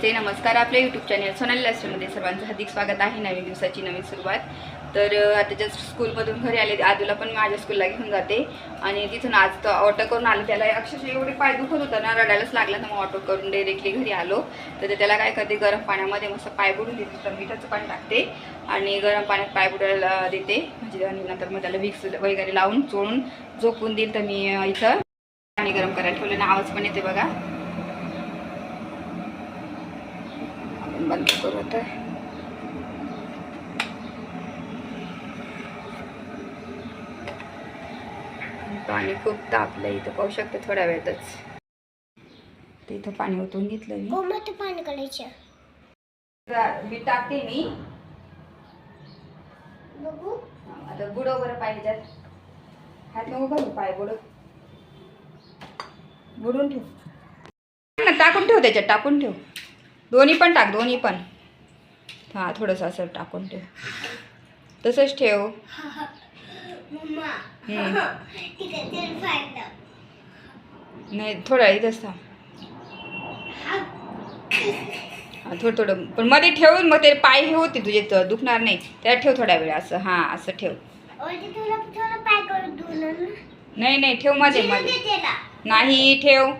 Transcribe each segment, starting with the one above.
नमस्ते नमस्कार आपल्या YouTube channel Sonali लास्टमध्ये सर्वांचं हार्दिक स्वागत आहे. नवीन दिवसाची नवीन सुरुवात. तर आता जस्ट स्कूलमधून घरी आले आदूला पण माझ्या स्कूलला घेऊन जाते. आणि तिथून आज तर ऑटो करून आलो. त्याला अक्षरशः एवढे पाय दुखत होता ना रडायलाच लागला तर मग ऑटो करून डायरेक्टली घरी आलो. तर त्याला काय करते गरम पाण्यामध्ये मस्त पाय बुडून देते. तर मिठाचं पाणी टाकते आणि गरम पाण्यात पाय बुडायला देते. म्हणजे आणि नंतर मग त्याला विक्स वगैरे लावून चोळून झोपून देईल तर मी इथं पाणी गरम करायला ठेवलं. ना आवाज पण येते बघा आपण बंद करू आता पाणी खूप तापलं इथं पाहू शकते थोड्या वेळातच. ते इथं पाणी ओतून घेतलं मी. पाणी काढायचं. मी टाकते मी. बघू. आता बुडव बरं त्यात. हात नको घालू पाय बुडव बुडून ठेव. ना टाकून ठेव त्याच्यात टाकून ठेव. दोन्ही पण टाक दोन्ही पण. हां थोडंसं असं टाकून ठेव. तसंच ठेव. नाही थोडं इथंच थांब. हां थोडं थोडं. पण मध्ये ठेवून मग ते पाय हे होते तुझे तर दुखणार नाही. त्यात ठेव थोड्या वेळ असं. हां असं ठेव. थोडं नाही नाही ठेवमध्ये मध्ये. त्याला नाही ठेव.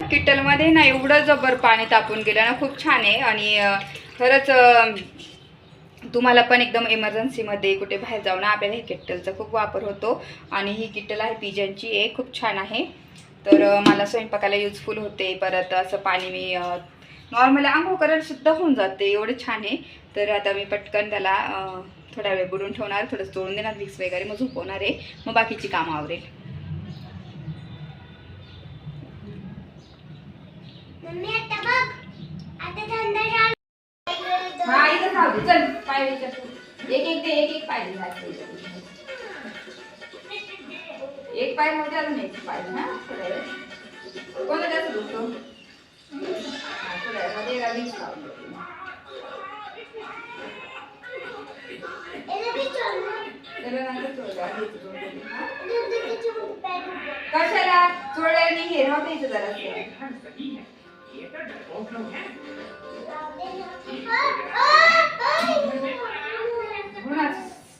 किटलमध्ये ना एवढं जबर पाणी तापून गेलं ना खूप छान आहे. आणि खरंच तुम्हाला पण एकदम इमर्जन्सीमध्ये कुठे बाहेर जाऊ ना आपल्याला हे किटलचा खूप वापर होतो. आणि ही किटल आहे पिजनची आहे खूप छान आहे. तर मला स्वयंपाकाला युजफुल होते. परत असं पाणी मी नॉर्मल आंघोळ करायला सुद्धा होऊन जाते एवढं छान आहे. तर आता मी पटकन त्याला थोडा वेळ बुडून ठेवणार थोडं तोडून देणार मिक्स वगैरे मग झोपवणार आहे. मग बाकीची कामं आवरेल. मम्मी आता बघ. आता थंड झालं हा इथं दे चल पाय विचार एक एक दे एक एक पाय दे. एक पाय मोठे अजून एक पाय हा? थोड्या वेळ कोणता जास्त दुखतो? थोड्या धुतलं. कशाला? चोळल्याने हे राहू द्यायचं जरा ना.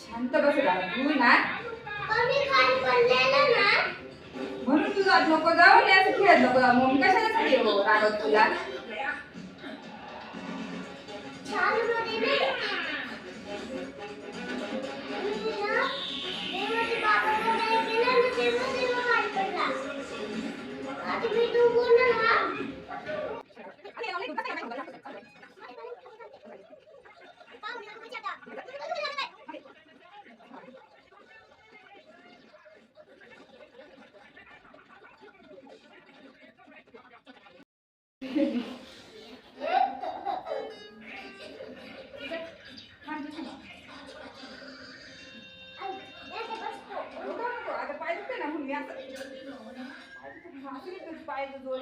शांत बस ना ना म्हणून तुझा नको जाऊ असं खेळत नको जाऊ. मग कशाला साठी हो तुला? असं नाही तुझं पाय जो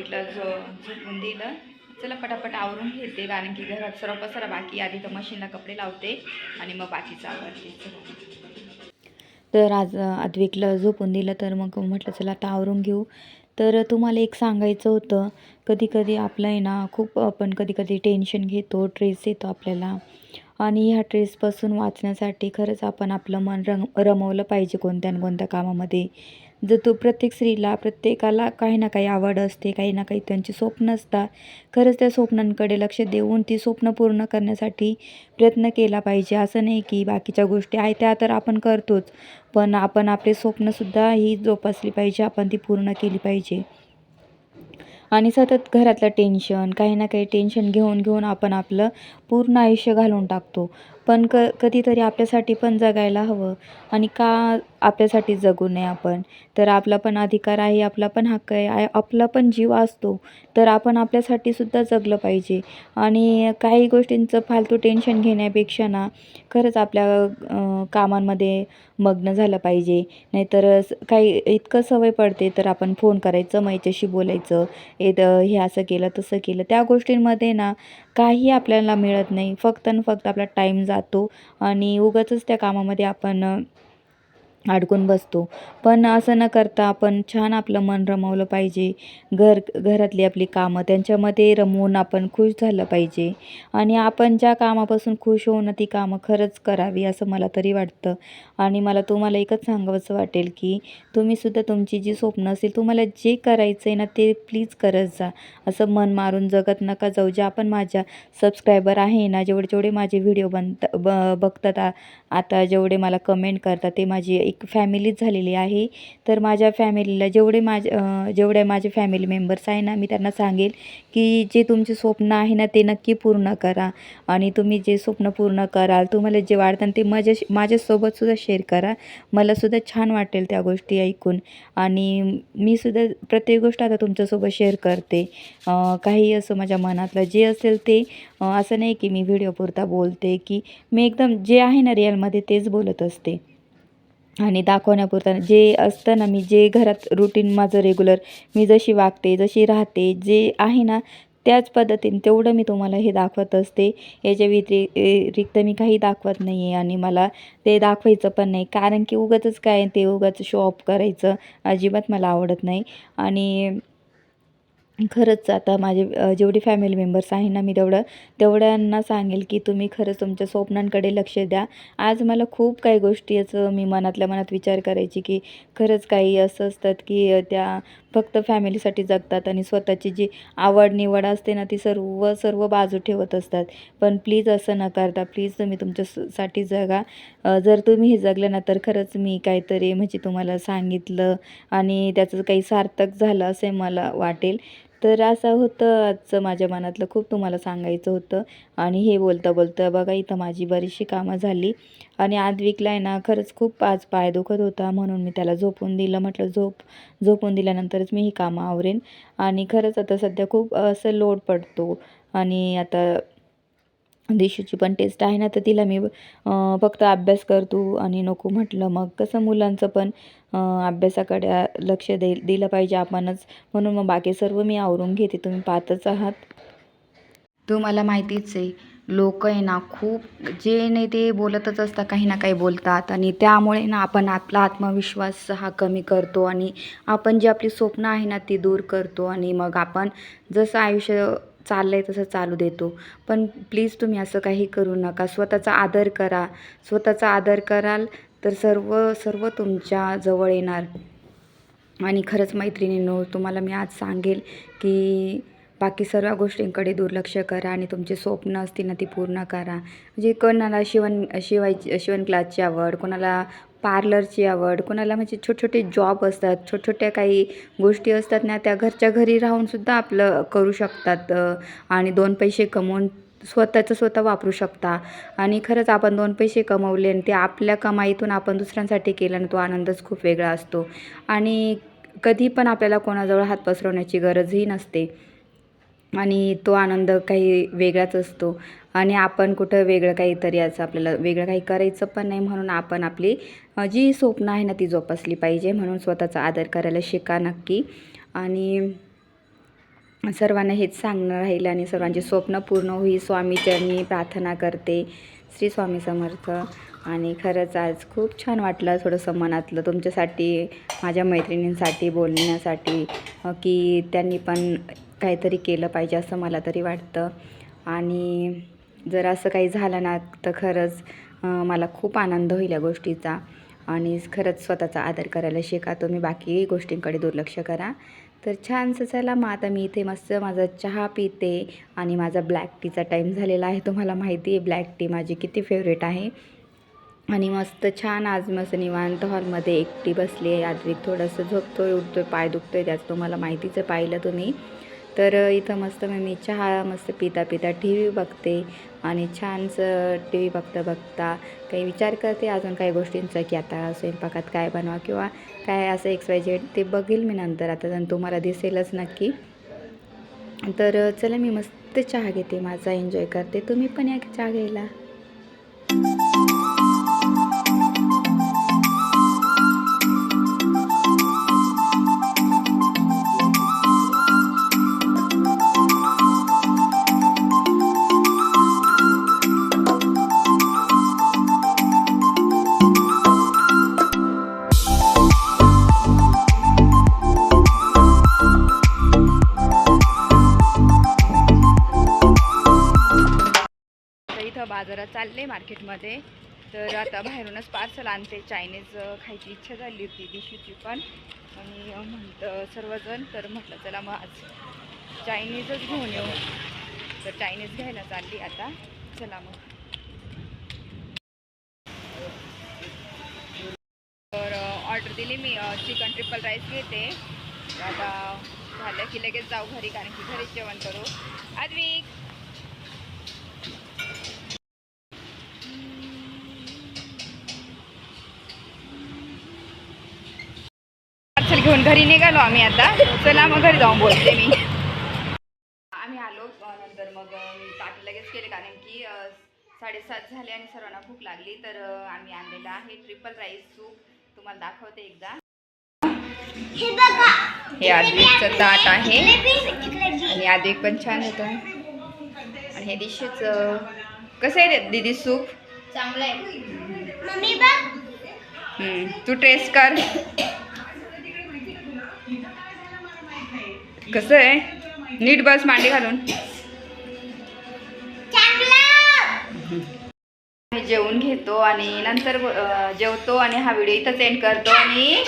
विकला जो झोपून दिलं. चला पटापट आवरून घेते कारण की घरात सर्व पसरा बाकी आधी तर मशीनला कपडे लावते आणि मग बाकीचं आवडते तर आज अद्विकला झोपून दिलं तर मग म्हटलं चला आता आवरून घेऊ. तर तुम्हाला एक सांगायचं होतं. कधी कधी आपलं आहे ना खूप आपण कधी कधी टेन्शन घेतो ट्रेस येतो आपल्याला. आणि ह्या ट्रेसपासून वाचण्यासाठी खरंच आपण आपलं मन रंग रमवलं पाहिजे कोणत्या ना कोणत्या कामामध्ये. जर तो प्रत्येक स्त्रीला प्रत्येकाला काही ना काही आवड असते काही ना काही त्यांची स्वप्न असतात खरंच त्या स्वप्नांकडे लक्ष देऊन ती स्वप्न पूर्ण करण्यासाठी प्रयत्न केला पाहिजे. असं नाही की बाकीच्या गोष्टी आहे त्या तर आपण करतोच पण आपण आपले स्वप्नसुद्धा ही जोपासली पाहिजे आपण ती पूर्ण केली पाहिजे. आणि सतत घरातलं टेन्शन काही ना काही टेन्शन घेऊन घेऊन आपण आपलं पूर्ण आयुष्य घालून टाकतो. पण क कधीतरी आपल्यासाठी पण जगायला हवं. आणि का आपल्यासाठी जगू नये आपण. तर आपला पण अधिकार आहे आपला पण हक्क आहे आपला पण जीव असतो. तर आपण आपल्यासाठी सुद्धा जगलं पाहिजे. आणि काही गोष्टींचं फालतू टेन्शन घेण्यापेक्षा ना खरंच आपल्या कामांमध्ये मग्न झालं पाहिजे. नाहीतर स- काही इतकं सवय पडते तर आपण फोन करायचं मग याच्याशी बोलायचं येत हे असं केलं तसं केलं. त्या गोष्टींमध्ये ना काही आपल्याला मिळत नाही. फक्त आणि फक्त आपला टाईम जातो आणि उगाचच त्या कामामध्ये आपण अडकून बसतो. पण असं न करता आपण छान आपलं मन रमवलं पाहिजे. घर घरातली आपली कामं त्यांच्यामध्ये रमवून आपण खुश झालं पाहिजे. आणि आपण ज्या कामापासून खुश होऊ ना ती कामं खरंच करावी असं मला तरी वाटतं. आणि मला तुम्हाला एकच सांगावंसं वाटेल की तुम्हीसुद्धा तुमची जी स्वप्न असेल तुम्हाला जे करायचं आहे ना ते प्लीज करत जा. असं मन मारून जगत नका जाऊ. जे आपण माझ्या सबस्क्रायबर आहे ना जेवढे जेवढे माझे व्हिडिओ बनत ब बघतात आता जेवढे मला कमेंट करतात ते माझी एक फॅमिलीच झालेली आहे. तर माझ्या फॅमिलीला जेवढे माझ्या जेवढे माझे फॅमिली मेंबर्स आहे ना मी त्यांना सांगेल की जे तुमचे स्वप्न आहे ना ते नक्की पूर्ण करा. आणि तुम्ही जे स्वप्न पूर्ण कराल तुम्हाला जे वाढतं ते माझ्या माझ्यासोबतसुद्धा शेअर करा. मलासुद्धा छान वाटेल त्या गोष्टी ऐकून. आणि मी सुद्धा प्रत्येक गोष्ट आता तुमच्यासोबत शेअर करते. काही असं माझ्या मनातलं जे असेल ते असं नाही की मी व्हिडिओपुरता बोलते की मी एकदम जे आहे ना रिअलमध्ये तेच बोलत असते. आणि दाखवण्यापुरता जे असतं ना मी जे घरात रुटीन माझं रेग्युलर मी जशी वागते जशी राहते जे आहे ना त्याच पद्धतीने तेवढं मी तुम्हाला हे दाखवत असते. याच्या व्यतिरिक्त रिक्त मी काही दाखवत नाही आहे आणि मला ते दाखवायचं पण नाही. कारण की उगाचच काय ते उगाच शो ऑफ करायचं अजिबात मला आवडत नाही. आणि खरंच आता माझे जेवढी फॅमिली मेंबर्स आहे ना मी तेवढं तेवढ्यांना सांगेल की तुम्ही खरंच तुमच्या स्वप्नांकडे लक्ष द्या. आज मला खूप काही गोष्टी असं मी मनातल्या मनात विचार करायची की खरंच काही असं असतात की त्या फक्त फॅमिलीसाठी जगतात आणि स्वतःची जी आवड निवड असते ना ती सर्व सर्व बाजू ठेवत असतात. पण प्लीज असं न करता प्लीज तुम्ही तुमच्या साठी जगा. जर तुम्ही हे जगलं ना तर खरंच मी काहीतरी म्हणजे तुम्हाला सांगितलं आणि त्याचं काही सार्थक झालं असे मला वाटेल. तर असं होतं आजचं माझ्या मनातलं. खूप तुम्हाला सांगायचं होतं. आणि हे बोलता बोलता बघा इथं माझी बरीचशी कामं झाली. आणि आद्विकला आहे ना खरंच खूप आज पाय दुखत होता. म्हणून मी त्याला झोपून दिलं. म्हटलं झोप झोपून दिल्यानंतरच मी ही कामं आवरेन. आणि खरंच आता सध्या खूप असं लोड पडतो. आणि आता दिशूची पण टेस्ट आहे ना तर तिला मी फक्त अभ्यास करतो आणि नको म्हटलं. मग कसं मुलांचं पण अभ्यासाकडे लक्ष दे दिलं पाहिजे आपणच. म्हणून मग बाकी सर्व मी आवरून घेते. तुम्ही पाहतच आहात. तुम्हाला माहितीच आहे. लोक आहे ना खूप जे नाही ते बोलतच असतात काही ना काही बोलतात. आणि त्यामुळे ना आपण आपला आत्मविश्वास हा कमी करतो आणि आपण जी आपली स्वप्न आहे ना ती दूर करतो. आणि मग आपण जसं आयुष्य चाललं आहे तसं चालू देतो. पण प्लीज तुम्ही असं काही करू नका. स्वतःचा आदर करा. स्वतःचा आदर कराल तर सर्व सर्व तुमच्या जवळ येणार. आणि खरंच मैत्रिणींनो तुम्हाला मी आज सांगेल की बाकी सर्व गोष्टींकडे दुर्लक्ष करा आणि तुमचे स्वप्न असतील ना ती पूर्ण करा. म्हणजे कोणाला शिवण शिवायची शिवण क्लासची आवड कोणाला पार्लरची आवड कोणाला म्हणजे छोटे छोटे जॉब असतात छोट्या काही गोष्टी असतात ना त्या घरच्या घरी राहूनसुद्धा आपलं करू शकतात. आणि दोन पैसे कमवून स्वतःचं स्वतः वापरू शकता. आणि खरंच आपण दोन पैसे कमवले आणि ते आपल्या कमाईतून आपण दुसऱ्यांसाठी केलं आणि तो आनंदच खूप वेगळा असतो. आणि कधी पण आपल्याला कोणाजवळ हात पसरवण्याची गरजही नसते. आणि तो आनंद काही वेगळाच असतो. आणि आपण कुठं वेगळं काहीतरी असं आपल्याला वेगळं काही करायचं पण नाही म्हणून आपण आपली जी स्वप्न आहे ना ती जोपासली पाहिजे म्हणून स्वतःचा आदर करायला शिका नक्की. आणि सर्वांना हेच सांगणं राहील आणि सर्वांचे स्वप्न पूर्ण होईल स्वामीचरणी प्रार्थना करते. श्री स्वामी समर्थ. आणि खरंच आज खूप छान वाटलं थोडंसं मनातलं तुमच्यासाठी माझ्या मैत्रिणींसाठी बोलण्यासाठी की त्यांनी पण काहीतरी केलं पाहिजे असं मला तरी वाटतं. आणि जर असं काही झालं ना तर खरंच मला खूप आनंद होईल या गोष्टीचा. आणि खरंच स्वतःचा आदर करायला शिका. तुम्ही बाकी गोष्टींकडे दुर्लक्ष करा. तर छानसं चला मग आता मी इथे मस्त माझा चहा पिते. आणि माझा ब्लॅक टीचा टाईम झालेला आहे. तुम्हाला माहिती आहे ब्लॅक टी माझी किती फेवरेट आहे. आणि मस्त छान आज मस्त निवांत हॉलमध्ये एकटी बसली आहे. आद्विक थोडंसं झोपतोय उठतोय पाय दुखतोय त्याचं तुम्हाला माहितीचं पाहिलं तुम्ही. तर इथं मस्त मग मी चहा मस्त पिता पिता टी व्ही बघते आणि छानसं टी व्ही बघता बघता काही विचार करते अजून काही गोष्टींचा की आता स्वयंपाकात काय बनवा किंवा काय असं एक्स वाय झेड ते बघेल मी नंतर. आता जण तुम्हाला दिसेलच नक्की. तर चला मी मस्त चहा घेते माझा एन्जॉय करते. तुम्ही पण या चहा घ्यायला? चालले मार्केटमध्ये. तर आता बाहेरूनच पार्सल आणते. चायनीज खायची इच्छा झाली होती दिशीची पण. आणि म्हणतं सर्वजण तर म्हटलं चला मग आज चायनीजच घेऊन येऊ. तर चायनीज घ्यायला चालली आता. चला मग. तर ऑर्डर दिली मी चिकन ट्रिपल राईस घेते. आता झालं की लगेच जाऊ घरी कारण की घरीच जेवण करू. आद्विक! पार्सल घेऊन घरी निघालो आम्ही आता. चला मग घरी जाऊन बोलते मी. आम्ही आलो नंतर मग मी ताट लगेच केले कारण की साडेसात झाले आणि सर्वांना भूक लागली. तर आम्ही आणलेलं आहे ट्रिपल राईस सूप तुम्हाला दाखवते एकदा. हे आद्विकचं ताट आहे. आणि आद्विक पण छान होतं. आणि हे डिशेच कसं आहे दीदी सूप चांगलं आहे. तू टेस्ट कर. कसं आहे? नीट बस मांडी घालून. आम्ही जेवून घेतो आणि नंतर जेवतो आणि हा व्हिडिओ इथंच एंड करतो आणि